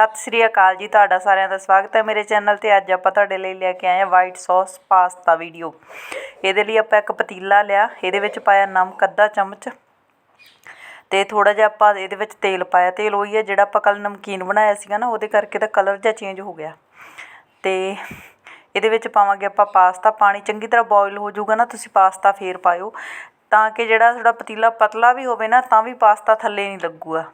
ਸਤਿ ਸ੍ਰੀ ਅਕਾਲ ਜੀ, ਤੁਹਾਡਾ ਸਾਰਿਆਂ ਦਾ ਸਵਾਗਤ ਹੈ ਮੇਰੇ ਚੈਨਲ ਤੇ। ਅੱਜ ਆਪਾਂ ਤੁਹਾਡੇ ਲਈ ਲੈ ਕੇ ਆਏ ਹਾਂ ਵਾਈਟ ਸੌਸ ਪਾਸਤਾ ਵੀਡੀਓ ਇਹਦੇ ਲਈ ਆਪਾਂ ਇੱਕ ਪਤੀਲਾ ਲਿਆ, ਇਹਦੇ ਵਿੱਚ ਪਾਇਆ ਨਮਕ, ਅੱਧਾ ਚਮਚ। ਤੇ ਥੋੜਾ ਜਿਹਾ ਆਪਾਂ ਇਹਦੇ ਵਿੱਚ ਤੇਲ ਪਾਇਆ। ਤੇਲ ਉਹੀ ਹੈ ਜਿਹੜਾ ਆਪਾਂ ਕੱਲ ਨਮਕੀਨ ਬਣਾਇਆ ਸੀਗਾ ਨਾ, ਉਹਦੇ ਕਰਕੇ ਤਾਂ ਕਲਰ ਜਿਹਾ ਚੇਂਜ ਹੋ ਗਿਆ। ਤੇ ਇਹਦੇ ਵਿੱਚ ਪਾਵਾਂਗੇ ਆਪਾਂ ਪਾਸਤਾ ਪਾਣੀ ਚੰਗੀ ਤਰ੍ਹਾਂ ਬੋਇਲ ਹੋ ਜਾਊਗਾ ਨਾ, ਤੁਸੀਂ ਪਾਸਤਾ ਫੇਰ ਪਾਇਓ। ਤਾਂ ਕਿ ਜਿਹੜਾ ਤੁਹਾਡਾ ਪਤੀਲਾ ਪਤਲਾ ਵੀ ਹੋਵੇ ਨਾ, ਤਾਂ ਵੀ ਪਾਸਤਾ ਥੱਲੇ ਨਹੀਂ ਲੱਗੂਗਾ।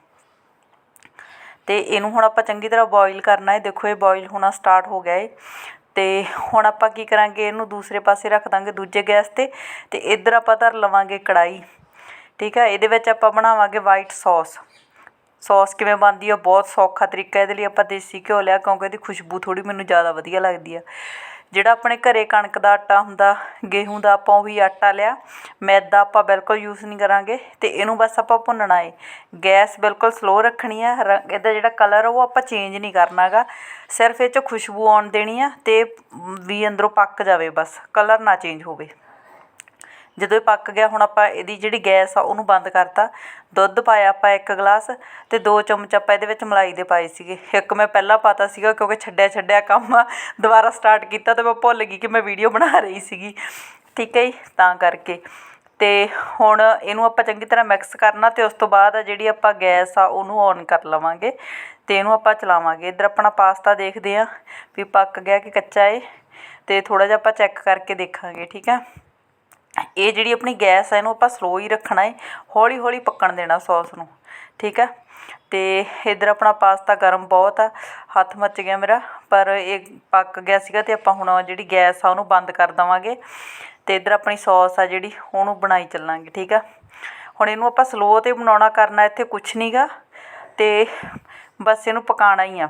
ਅਤੇ ਇਹਨੂੰ ਹੁਣ ਆਪਾਂ ਚੰਗੀ ਤਰ੍ਹਾਂ ਬੋਇਲ ਕਰਨਾ ਹੈ। ਦੇਖੋ, ਇਹ ਬੋਇਲ ਹੋਣਾ ਸਟਾਰਟ ਹੋ ਗਿਆ ਹੈ ਅਤੇ ਹੁਣ ਆਪਾਂ ਕੀ ਕਰਾਂਗੇ? ਇਹਨੂੰ ਦੂਸਰੇ ਪਾਸੇ ਰੱਖ ਦਾਂਗੇ, ਦੂਜੇ ਗੈਸ ਤੇ। ਅਤੇ ਇੱਧਰ ਆਪਾਂ ਧਰ ਲਵਾਂਗੇ ਕੜਾਹੀ। ਠੀਕ ਹੈ ਇਹਦੇ ਵਿੱਚ ਆਪਾਂ ਬਣਾਵਾਂਗੇ ਵਾਈਟ ਸੌਸ ਸੌਸ ਕਿਵੇਂ ਬਣਦੀ ਆ? ਬਹੁਤ ਸੌਖਾ ਤਰੀਕਾ। ਇਹਦੇ ਲਈ ਆਪਾਂ ਦੇਸੀ ਘਿਓ ਲਿਆ, ਕਿਉਂਕਿ ਇਹਦੀ ਖੁਸ਼ਬੂ ਥੋੜ੍ਹੀ ਮੈਨੂੰ ਜ਼ਿਆਦਾ ਵਧੀਆ ਲੱਗਦੀ ਆ। ਜਿਹੜਾ ਆਪਣੇ ਘਰੇ ਕਣਕ ਦਾ ਆਟਾ ਹੁੰਦਾ, ਗੇਹੂੰ ਦਾ ਆਪਾਂ ਉਹੀ ਆਟਾ ਲਿਆ। ਮੈਦਾ ਆਪਾਂ ਬਿਲਕੁਲ ਯੂਜ਼ ਨਹੀਂ ਕਰਾਂਗੇ ਅਤੇ ਇਹਨੂੰ ਬਸ ਆਪਾਂ ਭੁੰਨਣਾ ਏ। ਗੈਸ ਬਿਲਕੁਲ ਸਲੋਅ ਰੱਖਣੀ ਆ, ਰ- ਇਹਦਾ ਜਿਹੜਾ ਕਲਰ ਉਹ ਆਪਾਂ ਚੇਂਜ ਨਹੀਂ ਕਰਨਾ ਗਾ ਸਿਰਫ ਇਹ 'ਚ ਖੁਸ਼ਬੂ ਆਉਣ ਦੇਣੀ ਆ ਅਤੇ ਵੀ ਅੰਦਰੋਂ ਪੱਕ ਜਾਵੇ ਬਸ ਕਲਰ ਨਾ ਚੇਂਜ ਹੋਵੇ। ਜਦੋਂ ਇਹ ਪੱਕ ਗਿਆ, ਹੁਣ ਆਪਾਂ ਇਹਦੀ ਜਿਹੜੀ ਗੈਸ ਆ, ਉਹਨੂੰ ਬੰਦ ਕਰਤਾ। ਦੁੱਧ ਪਾਇਆ ਆਪਾਂ ਇੱਕ ਗਲਾਸ ਅਤੇ ਦੋ ਚਮਚ ਆਪਾਂ ਇਹਦੇ ਵਿੱਚ ਮਲਾਈ ਦੇ ਪਾਏ ਸੀਗੇ। ਇੱਕ ਮੈਂ ਪਹਿਲਾਂ ਪਾਤਾ ਸੀਗਾ ਕਿਉਂਕਿ ਛੱਡਿਆ ਛੱਡਿਆ ਕੰਮ ਆ, ਦੁਬਾਰਾ ਸਟਾਰਟ ਕੀਤਾ ਤੇ ਮੈਂ ਭੁੱਲ ਗਈ ਕਿ ਮੈਂ ਵੀਡੀਓ ਬਣਾ ਰਹੀ ਸੀਗੀ। ਠੀਕ ਹੈ ਜੀ? ਤਾਂ ਕਰਕੇ। ਅਤੇ ਹੁਣ ਇਹਨੂੰ ਆਪਾਂ ਚੰਗੀ ਤਰ੍ਹਾਂ ਮਿਕਸ ਕਰਨਾ ਅਤੇ ਉਸ ਤੋਂ ਬਾਅਦ ਆ ਜਿਹੜੀ ਆਪਾਂ ਗੈਸ ਆ, ਉਹਨੂੰ ਔਨ ਕਰ ਲਵਾਂਗੇ। ਅਤੇ ਇਹਨੂੰ ਆਪਾਂ ਚਲਾਵਾਂਗੇ। ਇੱਧਰ ਆਪਣਾ ਪਾਸਤਾ ਦੇਖਦੇ ਹਾਂ ਵੀ ਪੱਕ ਗਿਆ ਕਿ ਕੱਚਾ ਏ। ਅਤੇ ਥੋੜ੍ਹਾ ਜਿਹਾ ਆਪਾਂ ਚੈੱਕ ਕਰਕੇ ਦੇਖਾਂਗੇ। ਠੀਕ ਹੈ? ਇਹ ਜਿਹੜੀ ਆਪਣੀ ਗੈਸ ਹੈ ਇਹਨੂੰ ਆਪਾਂ ਸਲੋ ਹੀ ਰੱਖਣਾ ਹੈ ਹੌਲੀ ਹੌਲੀ ਪੱਕਣ ਦੇਣਾ ਸੌਸ ਨੂੰ, ਠੀਕ ਹੈ ਅਤੇ ਇੱਧਰ ਆਪਣਾ ਪਾਸਤਾ ਗਰਮ ਬਹੁਤ ਆ, ਹੱਥ ਮੱਚ ਗਿਆ ਮੇਰਾ, ਪਰ ਇਹ ਪੱਕ ਗਿਆ ਸੀਗਾ ਅਤੇ ਆਪਾਂ ਹੁਣ ਜਿਹੜੀ ਗੈਸ ਆ, ਉਹਨੂੰ ਬੰਦ ਕਰ ਦੇਵਾਂਗੇ। ਅਤੇ ਇੱਧਰ ਆਪਣੀ ਸੌਸ ਆ ਜਿਹੜੀ, ਉਹਨੂੰ ਬਣਾਈ ਚੱਲਾਂਗੇ, ਠੀਕ ਆ? ਹੁਣ ਇਹਨੂੰ ਆਪਾਂ ਸਲੋ ਤੇ ਬਣਾਉਣਾ ਕਰਨਾ ਇੱਥੇ ਕੁਛ ਨਹੀਂਗਾ ਅਤੇ ਬਸ ਇਹਨੂੰ ਪਕਾਉਣਾ ਹੀ ਆ।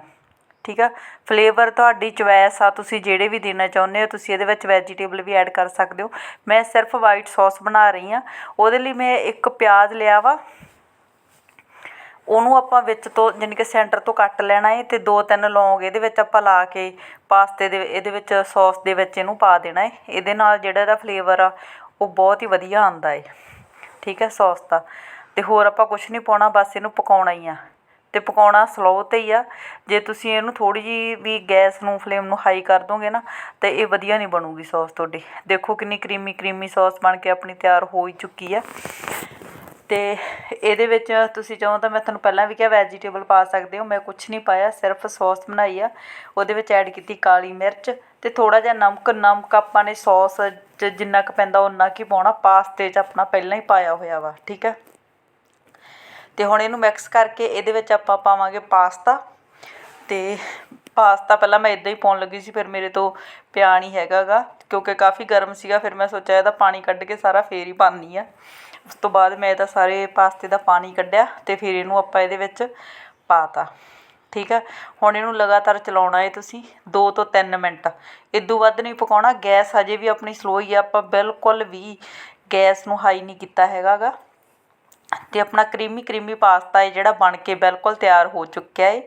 ਠੀਕ ਆ? ਫਲੇਵਰ ਤੁਹਾਡੀ ਚੁਆਇਸ ਆ, ਤੁਸੀਂ ਜਿਹੜੇ ਵੀ ਦੇਣਾ ਚਾਹੁੰਦੇ ਹੋ, ਤੁਸੀਂ ਇਹਦੇ ਵਿੱਚ ਵੈਜੀਟੇਬਲ ਵੀ ਐਡ ਕਰ ਸਕਦੇ ਹੋ। ਮੈਂ ਸਿਰਫ ਵਾਈਟ ਸੌਸ ਬਣਾ ਰਹੀ ਆ। ਉਹਦੇ ਲਈ ਮੈਂ ਇੱਕ ਪਿਆਜ਼ ਲਿਆ ਵਾ। ਉਹਨੂੰ ਆਪਾਂ ਵਿੱਚ ਤੋਂ ਯਾਨੀ ਕਿ ਸੈਂਟਰ ਤੋਂ ਕੱਟ ਲੈਣਾ ਹੈ ਤੇ ਦੋ ਤਿੰਨ ਲੌਂਗ ਇਹਦੇ ਵਿੱਚ ਆਪਾਂ ਲਾ ਕੇ ਪਾਸਤੇ ਦੇ ਇਹਦੇ ਵਿੱਚ ਸੌਸ ਦੇ ਵਿੱਚ ਇਹਨੂੰ ਪਾ ਦੇਣਾ ਹੈ ਇਹਦੇ ਨਾਲ ਜਿਹੜਾ ਇਹਦਾ ਫਲੇਵਰ ਆ, ਉਹ ਬਹੁਤ ਹੀ ਵਧੀਆ ਆਉਂਦਾ ਹੈ ਠੀਕ ਹੈ ਸੌਸ ਦਾ। ਤੇ ਹੋਰ ਆਪਾਂ ਕੁਝ ਨਹੀਂ ਪਾਉਣਾ, ਬਸ ਇਹਨੂੰ ਪਕਾਉਣਾ ਹੀ ਆ। ਅਤੇ ਪਕਾਉਣਾ ਸਲੋਅ ਤੇ ਹੀ ਆ। ਜੇ ਤੁਸੀਂ ਇਹਨੂੰ ਥੋੜ੍ਹੀ ਜਿਹੀ ਵੀ ਗੈਸ ਨੂੰ ਫਲੇਮ ਨੂੰ ਹਾਈ ਕਰ ਦੋਗੇ ਨਾ, ਤਾਂ ਇਹ ਵਧੀਆ ਨਹੀਂ ਬਣੂਗੀ ਸੌਸ ਤੁਹਾਡੀ। ਦੇਖੋ ਕਿੰਨੀ ਕਰੀਮੀ ਕਰੀਮੀ ਸੌਸ ਬਣ ਕੇ ਆਪਣੀ ਤਿਆਰ ਹੋ ਹੀ ਚੁੱਕੀ ਆ। ਅਤੇ ਇਹਦੇ ਵਿੱਚ ਤੁਸੀਂ ਚਾਹੋ ਤਾਂ ਮੈਂ ਤੁਹਾਨੂੰ ਪਹਿਲਾਂ ਵੀ ਕਿਹਾ ਵੈਜੀਟੇਬਲ ਪਾ ਸਕਦੇ ਹੋ, ਮੈਂ ਕੁਝ ਨਹੀਂ ਪਾਇਆ, ਸਿਰਫ ਸੌਸ ਬਣਾਈ ਆ। ਉਹਦੇ ਵਿੱਚ ਐਡ ਕੀਤੀ ਕਾਲੀ ਮਿਰਚ ਅਤੇ ਥੋੜ੍ਹਾ ਜਿਹਾ ਨਮਕ ਨਮਕ ਆਪਾਂ ਨੇ ਸੌਸ 'ਚ ਜਿੰਨਾ ਕੁ ਪੈਂਦਾ ਉਨਾ ਕੀ ਪਾਉਣਾ, ਪਾਸਤੇ 'ਚ ਆਪਣਾ ਪਹਿਲਾਂ ਹੀ ਪਾਇਆ ਹੋਇਆ ਵਾ, ਠੀਕ ਹੈ ਅਤੇ ਹੁਣ ਇਹਨੂੰ ਮਿਕਸ ਕਰਕੇ ਇਹਦੇ ਵਿੱਚ ਆਪਾਂ ਪਾਵਾਂਗੇ ਪਾਸਤਾ। ਅਤੇ ਪਾਸਤਾ ਪਹਿਲਾਂ ਮੈਂ ਇੱਦਾਂ ਹੀ ਪਾਉਣ ਲੱਗੀ ਸੀ, ਫਿਰ ਮੇਰੇ ਤੋਂ ਪਿਆ ਨਹੀਂ ਹੈਗਾਗਾ, ਕਿਉਂਕਿ ਕਾਫੀ ਗਰਮ ਸੀਗਾ, ਫਿਰ ਮੈਂ ਸੋਚਿਆ ਇਹਦਾ ਪਾਣੀ ਕੱਢ ਕੇ ਸਾਰਾ ਫੇਰ ਹੀ ਪਾਉਂਦੀ ਆ ਉਸ ਤੋਂ ਬਾਅਦ ਮੈਂ ਇਹਦਾ ਸਾਰੇ ਪਾਸਤੇ ਦਾ ਪਾਣੀ ਕੱਢਿਆ ਅਤੇ ਫਿਰ ਇਹਨੂੰ ਆਪਾਂ ਇਹਦੇ ਵਿੱਚ ਪਾਤਾ। ਠੀਕ ਹੈ ਹੁਣ ਇਹਨੂੰ ਲਗਾਤਾਰ ਚਲਾਉਣਾ ਹੈ ਤੁਸੀਂ 2 ਤੋਂ 3 ਮਿੰਟ। ਇਦੋਂ ਵੱਧ ਨਹੀਂ ਪਕਾਉਣਾ, ਗੈਸ ਹਜੇ ਵੀ ਆਪਣੀ ਸਲੋ ਹੀ ਆ, ਆਪਾਂ ਬਿਲਕੁਲ ਵੀ ਗੈਸ ਨੂੰ ਹਾਈ ਨਹੀਂ ਕੀਤਾ ਹੈਗਾਗਾ। ਅਤੇ ਆਪਣਾ ਕਰੀਮੀ ਕਰੀਮੀ ਪਾਸਤਾ ਹੈ ਜਿਹੜਾ ਬਣ ਕੇ ਬਿਲਕੁਲ ਤਿਆਰ ਹੋ ਚੁੱਕਿਆ ਹੈ।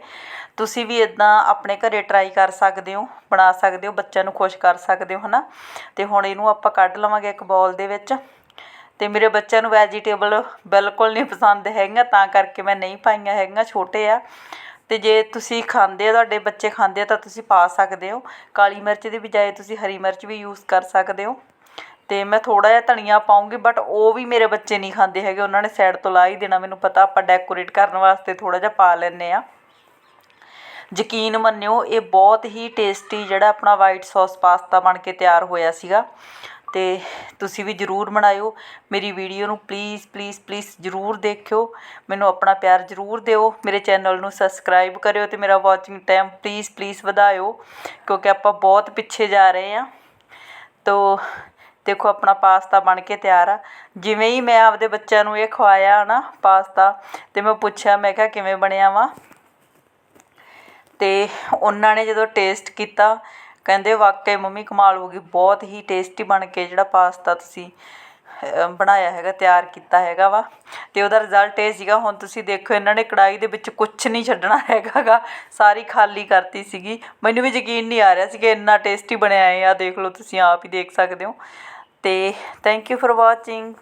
ਤੁਸੀਂ ਵੀ ਇੱਦਾਂ ਆਪਣੇ ਘਰੇ ਟਰਾਈ ਕਰ ਸਕਦੇ ਹੋ, ਬਣਾ ਸਕਦੇ ਹੋ, ਬੱਚਿਆਂ ਨੂੰ ਖੁਸ਼ ਕਰ ਸਕਦੇ ਹੋ ਹੈ ਨਾ ਅਤੇ ਹੁਣ ਇਹਨੂੰ ਆਪਾਂ ਕੱਢ ਲਵਾਂਗੇ ਇੱਕ ਬਾਉਲ ਦੇ ਵਿੱਚ। ਅਤੇ ਮੇਰੇ ਬੱਚਿਆਂ ਨੂੰ ਵੈਜੀਟੇਬਲ ਬਿਲਕੁਲ ਨਹੀਂ ਪਸੰਦ ਹੈਗੀਆਂ, ਤਾਂ ਕਰਕੇ ਮੈਂ ਨਹੀਂ ਪਾਈਆਂ ਹੈਗੀਆਂ, ਛੋਟੇ ਆ। ਅਤੇ ਜੇ ਤੁਸੀਂ ਖਾਂਦੇ ਆ, ਤੁਹਾਡੇ ਬੱਚੇ ਖਾਂਦੇ ਆ, ਤਾਂ ਤੁਸੀਂ ਪਾ ਸਕਦੇ ਹੋ। ਕਾਲੀ ਮਿਰਚ ਦੀ ਬਜਾਏ ਤੁਸੀਂ ਹਰੀ ਮਿਰਚ ਵੀ ਯੂਜ਼ ਕਰ ਸਕਦੇ ਹੋ। ਅਤੇ ਮੈਂ ਥੋੜ੍ਹਾ ਜਿਹਾ ਧਨੀਆ ਪਾਊਂਗੀ ਬਟ ਉਹ ਵੀ ਮੇਰੇ ਬੱਚੇ ਨਹੀਂ ਖਾਂਦੇ ਹੈਗੇ, ਉਹਨਾਂ ਨੇ ਸਾਈਡ ਤੋਂ ਲਾ ਹੀ ਦੇਣਾ, ਮੈਨੂੰ ਪਤਾ ਆਪਾਂ ਡੈਕੋਰੇਟ ਕਰਨ ਵਾਸਤੇ ਥੋੜ੍ਹਾ ਜਿਹਾ ਪਾ ਲੈਂਦੇ ਹਾਂ। ਯਕੀਨ ਮੰਨਿਓ, ਇਹ ਬਹੁਤ ਹੀ ਟੇਸਟੀ ਜਿਹੜਾ ਆਪਣਾ ਵਾਈਟ ਸੌਸ ਪਾਸਤਾ ਬਣ ਕੇ ਤਿਆਰ ਹੋਇਆ ਸੀਗਾ। ਅਤੇ ਤੁਸੀਂ ਵੀ ਜਰੂਰ ਬਣਾਇਓ, ਮੇਰੀ ਵੀਡੀਓ ਨੂੰ ਪਲੀਜ਼ ਪਲੀਜ਼ ਪਲੀਜ਼ ਜਰੂਰ ਦੇਖਿਓ, ਮੈਨੂੰ ਆਪਣਾ ਪਿਆਰ ਜਰੂਰ ਦਿਓ, ਮੇਰੇ ਚੈਨਲ ਨੂੰ ਸਬਸਕ੍ਰਾਈਬ ਕਰਿਓ ਅਤੇ ਮੇਰਾ ਵਾਚਿੰਗ ਟਾਈਮ ਪਲੀਜ਼ ਪਲੀਜ਼ ਵਧਾਇਓ, ਕਿਉਂਕਿ ਆਪਾਂ ਬਹੁਤ ਪਿੱਛੇ ਜਾ ਰਹੇ ਹਾਂ। ਤੋ ਦੇਖੋ ਆਪਣਾ ਪਾਸਤਾ ਬਣ ਕੇ ਤਿਆਰ ਆ। ਜਿਵੇਂ ਹੀ ਮੈਂ ਆਪਦੇ ਬੱਚਿਆਂ ਨੂੰ ਇਹ ਖਵਾਇਆ ਨਾ ਪਾਸਤਾ, ਤੇ ਮੈਂ ਪੁੱਛਿਆ, ਮੈਂ ਕਿਹਾ ਕਿਵੇਂ ਬਣਿਆ ਵਾ? ਤੇ ਉਹਨਾਂ ਨੇ ਜਦੋਂ ਟੇਸਟ ਕੀਤਾ, ਕਹਿੰਦੇ ਵਾਕਈ ਮੰਮੀ ਕਮਾਲ ਹੋ ਗਈ, ਬਹੁਤ ਹੀ ਟੇਸਟੀ ਬਣ ਕੇ ਜਿਹੜਾ ਪਾਸਤਾ ਤੁਸੀਂ ਬਣਾਇਆ ਹੈਗਾ, ਤਿਆਰ ਕੀਤਾ ਹੈਗਾ ਵਾ। ਤੇ ਉਹਦਾ ਰਿਜ਼ਲਟ ਇਹ ਸੀਗਾ, ਹੁਣ ਤੁਸੀਂ ਦੇਖੋ ਇਹਨਾਂ ਨੇ ਕੜਾਈ ਦੇ ਵਿੱਚ ਕੁਝ ਨਹੀਂ ਛੱਡਣਾ ਹੈਗਾਗਾ, ਸਾਰੀ ਖਾਲੀ ਕਰਤੀ ਸੀਗੀ। ਮੈਨੂੰ ਵੀ ਯਕੀਨ ਨਹੀਂ ਆ ਰਿਹਾ ਸੀ ਕਿ ਇੰਨਾ ਟੇਸਟੀ ਬਣਿਆ ਹੈ ਆ ਦੇਖ ਲਓ ਤੁਸੀਂ, ਆਪ ਹੀ ਦੇਖ ਸਕਦੇ ਹੋ। ਤੇ ਥੈਂਕ ਯੂ ਫॉर ਵਾਚਿੰਗ